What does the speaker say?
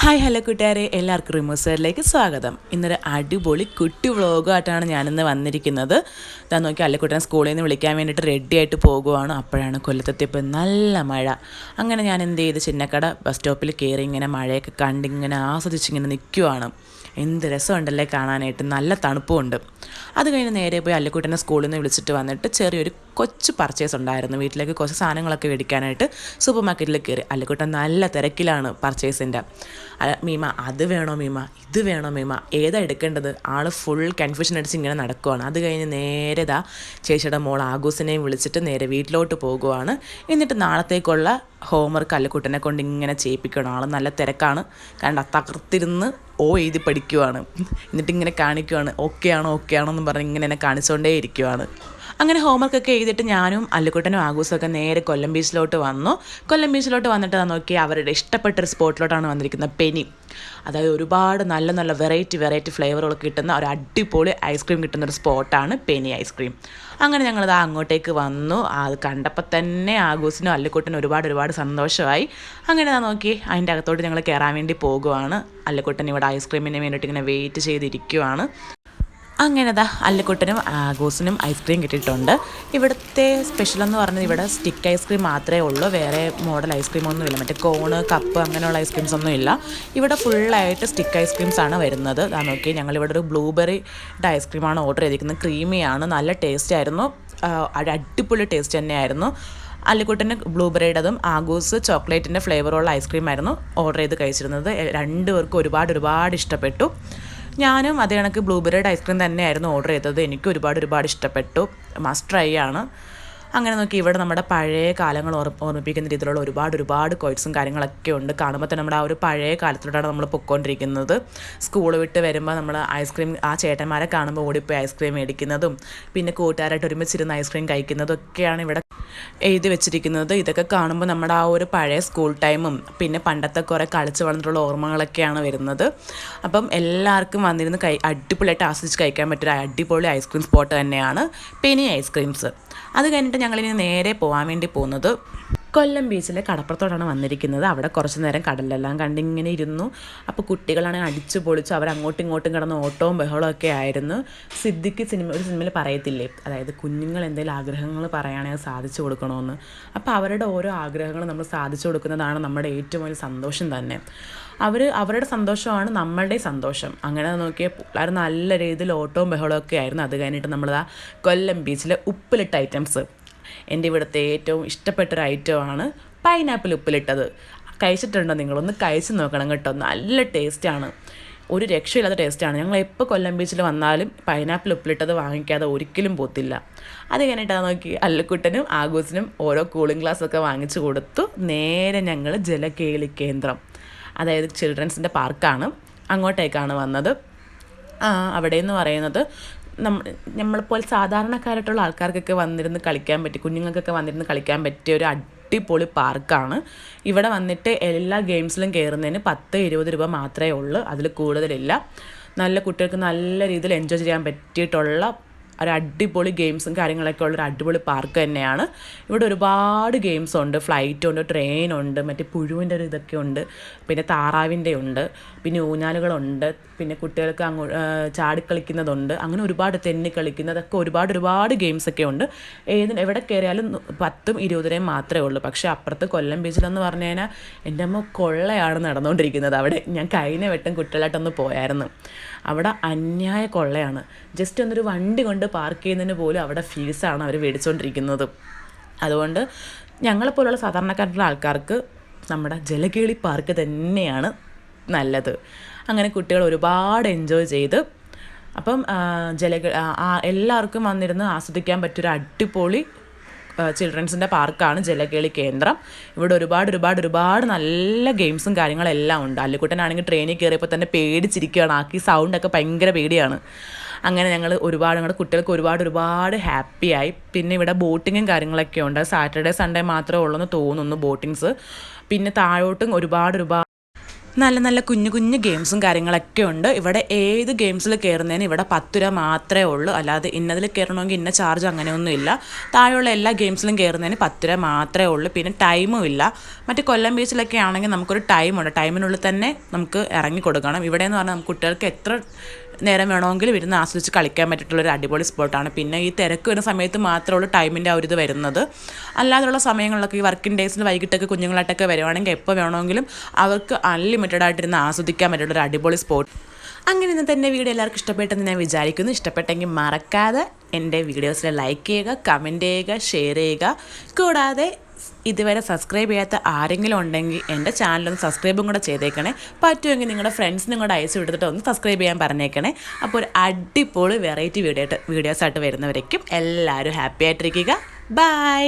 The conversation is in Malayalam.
ഹായ് ഹലോ കൂട്ടുകാരെ. എല്ലാവർക്കും റിമോസറിലേക്ക് സ്വാഗതം. ഇന്നൊരു അടിപൊളി കുട്ടി വ്ളോഗായിട്ടാണ് ഞാനിന്ന് വന്നിരിക്കുന്നത്. ഇതാ നോക്കി അല്ലക്കുട്ടനെ സ്കൂളിൽ നിന്ന് വിളിക്കാൻ വേണ്ടിയിട്ട് റെഡി ആയിട്ട് പോകുവാണ്. അപ്പോഴാണ് കൊല്ലത്തെത്തിയപ്പോൾ നല്ല മഴ. അങ്ങനെ ഞാൻ എന്ത് ചെയ്ത് ചിന്നക്കട ബസ് സ്റ്റോപ്പിൽ കയറി ഇങ്ങനെ മഴയൊക്കെ കണ്ടിങ്ങനെ ആസ്വദിച്ചിങ്ങനെ നിൽക്കുവാണ് എന്ത് രസമുണ്ടല്ലേ കാണാനായിട്ട്. നല്ല തണുപ്പുമുണ്ട്. അത് കഴിഞ്ഞ് നേരെ പോയി അല്ലക്കുട്ടനെ സ്കൂളിൽ നിന്ന് വിളിച്ചിട്ട് വന്നിട്ട് ചെറിയൊരു കൊച്ചു പർച്ചേസ് ഉണ്ടായിരുന്നു. വീട്ടിലേക്ക് കുറച്ച് സാധനങ്ങളൊക്കെ മേടിക്കാനായിട്ട് സൂപ്പർ മാർക്കറ്റിൽ കയറി. അല്ലക്കുട്ടൻ നല്ല തിരക്കിലാണ് പർച്ചേസിന്റെ മീമ അത് വേണോ മീമ? ഇത് വേണോ മീമ? ഏതാ എടുക്കേണ്ടത്? ആൾ ഫുൾ കൺഫ്യൂഷൻ അടിച്ച് ഇങ്ങനെ നടക്കുവാണ്. അത് കഴിഞ്ഞ് നേരെ ദാ ചേച്ചിയുടെ മോൾ ആഗൂസിനെയും വിളിച്ചിട്ട് നേരെ വീട്ടിലോട്ട് പോകുവാണ്. എന്നിട്ട് നാളത്തേക്കുള്ള ഹോംവർക്ക് അല്ലക്കുട്ടനെ കൊണ്ട് ഇങ്ങനെ ചെയ്യിപ്പിക്കണം. ആൾ നല്ല തിരക്കാണ്. കണ്ട തകർത്തിരുന്ന് ഓ എഴുതി പഠിക്കുവാണ്. എന്നിട്ട് ഇങ്ങനെ കാണിക്കുവാണ്. ഓക്കെ ആണോ ഓക്കെ ആണോ എന്ന് പറഞ്ഞ് ഇങ്ങനെ എന്നെ കാണിച്ചുകൊണ്ടേ ഇരിക്കുവാണ് അങ്ങനെ ഹോംവർക്ക് ഒക്കെ എഴുതിയിട്ട് ഞാനും അല്ലുക്കുട്ടനും ആഗൂസൊക്കെ നേരെ കൊല്ലം ബീച്ചിലോട്ട് വന്നു. കൊല്ലം ബീച്ചിലോട്ട് വന്നിട്ട് നോക്കി അവരുടെ ഇഷ്ടപ്പെട്ട ഒരു സ്പോട്ടിലോട്ടാണ് വന്നിരിക്കുന്നത് പെനി. അതായത് ഒരുപാട് നല്ല നല്ല വെറൈറ്റി വെറൈറ്റി ഫ്ലേവറുകൾ കിട്ടുന്ന ഒരു അടിപൊളി ഐസ്ക്രീം കിട്ടുന്ന ഒരു സ്പോട്ടാണ് പെനി ഐസ്ക്രീം അങ്ങനെ ഞങ്ങളിത് അങ്ങോട്ടേക്ക് വന്നു. അത് കണ്ടപ്പോൾ തന്നെ ആഗൂസിനും അല്ലുക്കുട്ടനും ഒരുപാട് ഒരുപാട് സന്തോഷമായി. അങ്ങനെ നോക്കി അതിന്റെ അകത്തോട്ട് ഞങ്ങൾ കയറാൻ വേണ്ടി പോകുവാണ്. അല്ലുക്കുട്ടൻ ഇവിടെ ഐസ്ക്രീമിന് വേണ്ടിയിട്ട് ഇങ്ങനെ വെയിറ്റ് ചെയ്തിരിക്കുവാണ്. അങ്ങനെ ദാ അല്ലുക്കുട്ടനും ആഗോസിനും ഐസ്ക്രീം കിട്ടിയിട്ടുണ്ട്. ഇവിടുത്തെ സ്പെഷ്യൽ എന്ന് പറഞ്ഞത് ഇവിടെ സ്റ്റിക്ക് ഐസ്ക്രീം മാത്രമേ ഉള്ളൂ. വേറെ മോഡൽ ഐസ്ക്രീം ഒന്നും ഇല്ല. മറ്റേ കോണ് കപ്പ് അങ്ങനെയുള്ള ഐസ്ക്രീംസ് ഒന്നും ഇല്ല. ഇവിടെ ഫുള്ളായിട്ട് സ്റ്റിക്ക് ഐസ്ക്രീംസ് ആണ് വരുന്നത്. അതാ നോക്കി ഞങ്ങളിവിടെ ഒരു ബ്ലൂബെറിയുടെ ഐസ്ക്രീമാണ് ഓർഡർ ചെയ്തിരിക്കുന്നത്. ക്രീമിയാണ് നല്ല ടേസ്റ്റ് ആയിരുന്നു. അടിപൊളി ടേസ്റ്റ് തന്നെയായിരുന്നു. അല്ലിക്കുട്ടന് ബ്ലൂബെറിയുടേതും ആഗൂസ് ചോക്ലേറ്റിന്റെ ഫ്ലേവറുള്ള ഐസ്ക്രീം ആയിരുന്നു ഓർഡർ ചെയ്ത് കഴിച്ചിരുന്നത്. രണ്ടുപേർക്കും ഒരുപാട് ഒരുപാട് ഇഷ്ടപ്പെട്ടു. ഞാനും അതേ കണക്ക് ബ്ലൂബെറിയുടെ ഐസ്ക്രീം തന്നെയായിരുന്നു ഓർഡർ ചെയ്തത്. എനിക്ക് ഒരുപാട് ഒരുപാട് ഇഷ്ടപ്പെട്ടു. മസ്റ്റ് ട്രൈ ആണ്. അങ്ങനെ നോക്കി ഇവിടെ നമ്മുടെ പഴയ കാലങ്ങൾ ഓർമ്മിപ്പിക്കുന്ന രീതിയിലുള്ള ഒരുപാട് ഒരുപാട് കോയിറ്റ്സും കാര്യങ്ങളൊക്കെ ഉണ്ട്. കാണുമ്പോൾ തന്നെ നമ്മുടെ ആ ഒരു പഴയ കാലത്തിലൂടെയാണ് നമ്മൾ പൊയ്ക്കൊണ്ടിരിക്കുന്നത് സ്കൂൾ വിട്ട് വരുമ്പോൾ നമ്മൾ ഐസ്ക്രീം ആ ചേട്ടന്മാരെ കാണുമ്പോൾ ഓടിപ്പോയി ഐസ്ക്രീം മേടിക്കുന്നതും പിന്നെ കൂട്ടുകാരായിട്ട് ഒരുമിച്ചിരുന്ന് ഐസ്ക്രീം കഴിക്കുന്നതും ഒക്കെയാണ് ഇവിടെ എഴുതി വെച്ചിരിക്കുന്നത്. ഇതൊക്കെ കാണുമ്പോൾ നമ്മുടെ ആ ഒരു പഴയ സ്കൂൾ ടൈമും പിന്നെ പണ്ടത്തെ കുറേ കളിച്ച് വളർന്നിട്ടുള്ള ഓർമ്മകളൊക്കെയാണ് വരുന്നത്. അപ്പം എല്ലാവർക്കും വന്നിരുന്ന് കൈ അടിപൊളിയായിട്ട് ആസ്വദിച്ച് കഴിക്കാൻ പറ്റിയ അടിപൊളി ഐസ്ക്രീം സ്പോട്ട് തന്നെയാണ് പെനി ഐസ്ക്രീംസ് അത് കഴിഞ്ഞിട്ട് ഞങ്ങളിനി നേരെ പോകാൻ വേണ്ടി പോകുന്നത്. കൊല്ലം ബീച്ചിലെ കടപ്പുറത്തോടാണ് വന്നിരിക്കുന്നത്. അവിടെ കുറച്ച് നേരം കടലെല്ലാം കണ്ടിങ്ങനെ ഇരുന്നു. അപ്പോൾ കുട്ടികളാണെങ്കിൽ അടിച്ചു പൊളിച്ചു അവർ അങ്ങോട്ടും ഇങ്ങോട്ടും കിടന്ന് ഓട്ടവും ബഹളവും ഒക്കെ ആയിരുന്നു. സിദ്ദിഖ് സിനിമ ഒരു സിനിമയിൽ പറയത്തില്ലേ? അതായത് കുഞ്ഞുങ്ങൾ എന്തെങ്കിലും ആഗ്രഹങ്ങൾ പറയുകയാണെങ്കിൽ സാധിച്ചു കൊടുക്കണമെന്ന്. അപ്പോൾ അവരുടെ ഓരോ ആഗ്രഹങ്ങളും നമ്മൾ സാധിച്ചു കൊടുക്കുന്നതാണ് നമ്മുടെ ഏറ്റവും വലിയ സന്തോഷം തന്നെ. അവർ അവരുടെ സന്തോഷമാണ് നമ്മളുടെ സന്തോഷം. അങ്ങനെ നോക്കിയ പിള്ളേർ നല്ല രീതിയിൽ ഓട്ടവും ബഹളവും ഒക്കെ ആയിരുന്നു. അത് കഴിഞ്ഞിട്ട് നമ്മൾ ആ കൊല്ലം ബീച്ചിലെ ഉപ്പിലിട്ട ഐറ്റംസ്. എന്റെ ഇവിടുത്തെ ഏറ്റവും ഇഷ്ടപ്പെട്ട ഇഷ്ടപ്പെട്ടൊരു ഐറ്റമാണ് പൈനാപ്പിൾ ഉപ്പിലിട്ടത്. കഴിച്ചിട്ടുണ്ടോ നിങ്ങളൊന്ന് കഴിച്ച് നോക്കണം കേട്ടോ. നല്ല ടേസ്റ്റാണ് ഒരു രക്ഷയില്ലാത്ത ടേസ്റ്റാണ് ഞങ്ങൾ എപ്പോൾ കൊല്ലം ബീച്ചിൽ വന്നാലും പൈനാപ്പിൾ ഉപ്പിലിട്ടത് വാങ്ങിക്കാതെ ഒരിക്കലും പോത്തില്ല. അത് കഴിഞ്ഞിട്ടാണ് നോക്കി? അല്ലക്കുട്ടനും ആഗൂസിനും ഓരോ കൂളിംഗ് ഗ്ലാസ്സൊക്കെ വാങ്ങിച്ചു കൊടുത്തു. നേരെ ഞങ്ങൾ ജലകേളി കേന്ദ്രം അതായത് ചിൽഡ്രൻസിന്റെ പാർക്കാണ് അങ്ങോട്ടേക്കാണ് വന്നത്. അവിടെ എന്ന് പറയുന്നത് നമ്മൾ നമ്മളെപ്പോലെ സാധാരണക്കാരായിട്ടുള്ള ആൾക്കാർക്കൊക്കെ വന്നിരുന്ന് കളിക്കാൻ പറ്റി കുഞ്ഞുങ്ങൾക്കൊക്കെ വന്നിരുന്ന് കളിക്കാൻ പറ്റിയ ഒരു അടിപൊളി പാർക്കാണ്. ഇവിടെ വന്നിട്ട് എല്ലാ ഗെയിംസിലും കയറുന്നതിന് പത്ത് ഇരുപത് രൂപ മാത്രമേ ഉള്ളൂ അതിൽ കൂടുതലില്ല. നല്ല കുട്ടികൾക്ക് നല്ല രീതിയിൽ എൻജോയ് ചെയ്യാൻ പറ്റിയിട്ടുള്ള ഒരു അടിപൊളി ഗെയിംസും കാര്യങ്ങളൊക്കെ ഉള്ള ഒരു അടിപൊളി പാർക്ക് തന്നെയാണ്. ഇവിടെ ഒരുപാട് ഗെയിംസ് ഉണ്ട്. ഫ്ലൈറ്റ് ഉണ്ട് ട്രെയിൻ ഉണ്ട് മറ്റേ പുഴുവിന്റെ ഒരു ഇതൊക്കെ ഉണ്ട്. പിന്നെ താറാവിന്റെ ഉണ്ട്. പിന്നെ ഊഞ്ഞാലുകളുണ്ട് പിന്നെ കുട്ടികൾക്ക് അങ്ങോ ചാടിക്കളിക്കുന്നതുണ്ട് അങ്ങനെ ഒരുപാട് തെന്നി കളിക്കുന്നതൊക്കെ ഒരുപാട് ഒരുപാട് ഗെയിംസ് ഒക്കെ ഉണ്ട്. ഏത് എവിടെ കയറിയാലും പത്തും ഇരുപതിനെയും മാത്രമേ ഉള്ളൂ. പക്ഷേ അപ്പുറത്ത് കൊല്ലം ബീച്ചിലെന്ന് പറഞ്ഞു കഴിഞ്ഞാൽ എന്റെ അമ്മ കൊള്ളയാണ് നടന്നുകൊണ്ടിരിക്കുന്നത് അവിടെ. ഞാൻ കഴിഞ്ഞ വെട്ടം കുട്ടികളായിട്ടൊന്ന് പോയായിരുന്നു. അവിടെ അന്യായ കൊള്ളയാണ്. ജസ്റ്റ് ഒന്നൊരു വണ്ടി കൊണ്ട് പാർക്ക് ചെയ്യുന്നതിന് പോലും അവിടെ ഫീസാണ് അവർ മേടിച്ചുകൊണ്ടിരിക്കുന്നത് അതുകൊണ്ട് ഞങ്ങളെപ്പോലുള്ള സാധാരണക്കാരുള്ള ആൾക്കാർക്ക് നമ്മുടെ ജലകേളി പാർക്ക് തന്നെയാണ് നല്ലത്. അങ്ങനെ കുട്ടികൾ ഒരുപാട് എൻജോയ് ചെയ്ത് അപ്പം ജല എല്ലാവർക്കും വന്നിരുന്ന് ആസ്വദിക്കാൻ പറ്റിയൊരു അടിപൊളി ചിൽഡ്രൻസിന്റെ പാർക്കാണ് ജലകേളി കേന്ദ്രം. ഇവിടെ ഒരുപാട് ഒരുപാട് ഒരുപാട് നല്ല ഗെയിംസും കാര്യങ്ങളെല്ലാം ഉണ്ട്. അല്ലിക്കുട്ടനാണെങ്കിൽ ട്രെയിനിൽ കയറിയപ്പോൾ തന്നെ പേടിച്ചിരിക്കുകയാണ്. ആക്കി സൗണ്ടൊക്കെ ഭയങ്കര പേടിയാണ്. അങ്ങനെ ഞങ്ങൾ ഒരുപാട് ഞങ്ങളുടെ കുട്ടികൾക്ക് ഒരുപാട് ഒരുപാട് ഹാപ്പിയായി പിന്നെ ഇവിടെ ബോട്ടിങ്ങും കാര്യങ്ങളൊക്കെ ഉണ്ട്. സാറ്റർഡേ സൺഡേ മാത്രമേ ഉള്ളൂ എന്ന് തോന്നുന്നു ബോട്ടിങ്സ്. പിന്നെ താഴോട്ടും ഒരുപാട് ഒരുപാട് നല്ല നല്ല കുഞ്ഞു കുഞ്ഞു ഗെയിംസും കാര്യങ്ങളൊക്കെ ഉണ്ട്. ഇവിടെ ഏത് ഗെയിംസിൽ കയറുന്നതിന് ഇവിടെ പത്ത് രൂപ മാത്രമേ ഉള്ളൂ. അല്ലാതെ ഇന്നതിൽ കയറണമെങ്കിൽ ഇന്ന ചാർജ് അങ്ങനെയൊന്നും ഇല്ല. താഴെയുള്ള എല്ലാ ഗെയിംസിലും കയറുന്നതിന് പത്ത് രൂപ മാത്രമേ ഉള്ളൂ. പിന്നെ ടൈമും ഇല്ല. മറ്റ് കൊല്ലം ബീച്ചിലൊക്കെ ആണെങ്കിൽ നമുക്കൊരു ടൈമുണ്ട് ടൈമിനുള്ളിൽ തന്നെ നമുക്ക് ഇറങ്ങി കൊടുക്കണം. ഇവിടെ എന്ന് പറഞ്ഞാൽ കുട്ടികൾക്ക് എത്ര നേരം വേണമെങ്കിൽ ഇരുന്ന് ആസ്വദിച്ച് കളിക്കാൻ പറ്റിയിട്ടുള്ളൊരു അടിപൊളി സ്പോട്ടാണ്. പിന്നെ ഈ തിരക്ക് വരുന്ന സമയത്ത് മാത്രമുള്ള ടൈമിന്റെ ആ ഒരു ഇത് വരുന്നത്. അല്ലാതെയുള്ള സമയങ്ങളിലൊക്കെ ഈ വർക്കിംഗ് ഡേയ്സിൽ വൈകിട്ടൊക്കെ കുഞ്ഞുങ്ങളായിട്ടൊക്കെ വരുവാണെങ്കിൽ എപ്പോൾ വേണമെങ്കിലും അവർക്ക് അൺലിമിറ്റഡ് ആയിട്ടിരുന്ന് ആസ്വദിക്കാൻ പറ്റിയുള്ള ഒരു അടിപൊളി സ്പോട്ട്. അങ്ങനെ ഇന്നത്തെ എന്റെ വീഡിയോ എല്ലാവർക്കും ഇഷ്ടപ്പെട്ടെന്ന് ഞാൻ വിചാരിക്കുന്നു. ഇഷ്ടപ്പെട്ടെങ്കിൽ മറക്കാതെ എന്റെ വീഡിയോസിൽ ലൈക്ക് ചെയ്യുക കമന്റ് ചെയ്യുക ഷെയർ ചെയ്യുക. കൂടാതെ ഇതുവരെ സബ്സ്ക്രൈബ് ചെയ്യാത്ത ആരെങ്കിലും ഉണ്ടെങ്കിൽ എന്റെ ചാനലൊന്ന് സബ്സ്ക്രൈബും കൂടെ ചെയ്തേക്കണേ. പറ്റുമെങ്കിൽ നിങ്ങളുടെ ഫ്രണ്ട്സിനും കൂടെ അയച്ചു വിടുത്തിട്ട് ഒന്ന് സബ്സ്ക്രൈബ് ചെയ്യാൻ പറഞ്ഞേക്കണേ. അപ്പോൾ ഒരു അടിപൊളി വെറൈറ്റി വീഡിയോ വീഡിയോസായിട്ട് വരുന്നവരേക്കും എല്ലാവരും ഹാപ്പി ആയിട്ടിരിക്കുക. ബൈ